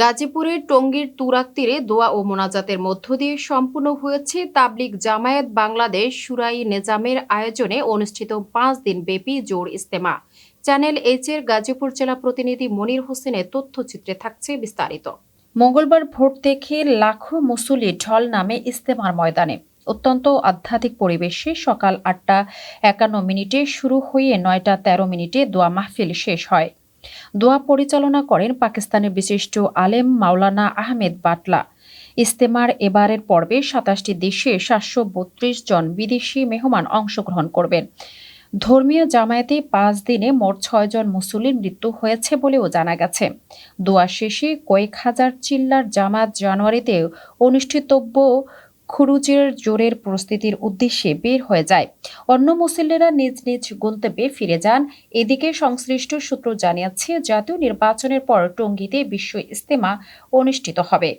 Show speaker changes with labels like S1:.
S1: গাজীপুরের টঙ্গীর তুরাক তীরে দোয়া ও মোনাজাতের মধ্য দিয়ে সম্পূর্ণ হয়েছে তাবলিগ জামায়াত বাংলাদেশ সুরাই নেজামের আয়োজনে অনুষ্ঠিত পাঁচ দিন ব্যাপী জোর ইস্তেমা চ্যানেল এইচ এর গাজীপুর জেলা প্রতিনিধি মনির হোসেনের তথ্যচিত্রে থাকছে বিস্তারিত।
S2: মঙ্গলবার ভোট দেখে লাখো মুসুলি ঢল নামে ইস্তেমার ময়দানে। অত্যন্ত আধ্যাত্মিক পরিবেশে সকাল আটটা একান্ন মিনিটে শুরু হয়ে নয়টা তেরো মিনিটে দোয়া মাহফিল শেষ হয়। দোয়া পরিচালনা করেন পাকিস্তানের বিশিষ্ট আলেম মাওলানা আহমেদ বাটলা। ইস্তেমার এবারের পর্বে সাতাশটি দেশে সাতশো বত্রিশ জন বিদেশি মেহমান অংশগ্রহণ করবেন। ধর্মীয় জামায়াতে পাঁচ দিনে মোট ছয়জন মুসল্লির মৃত্যু হয়েছে বলেও জানা গেছে। দোয়া শেষে কয়েক হাজার চিল্লার জামাত জানুয়ারিতে অনুষ্ঠিতব্য খুরুজের জোরের প্রস্তুতির উদ্দেশ্যে বের হয়ে যায়। অন্য মুসল্লিরা নিজ নিজ গন্তব্যে ফিরে যান। এদিকে সংশ্লিষ্ট সূত্র জানিয়েছে, জাতীয় নির্বাচনের পর টঙ্গীতে বিশ্ব ইস্তেমা অনুষ্ঠিত হবে।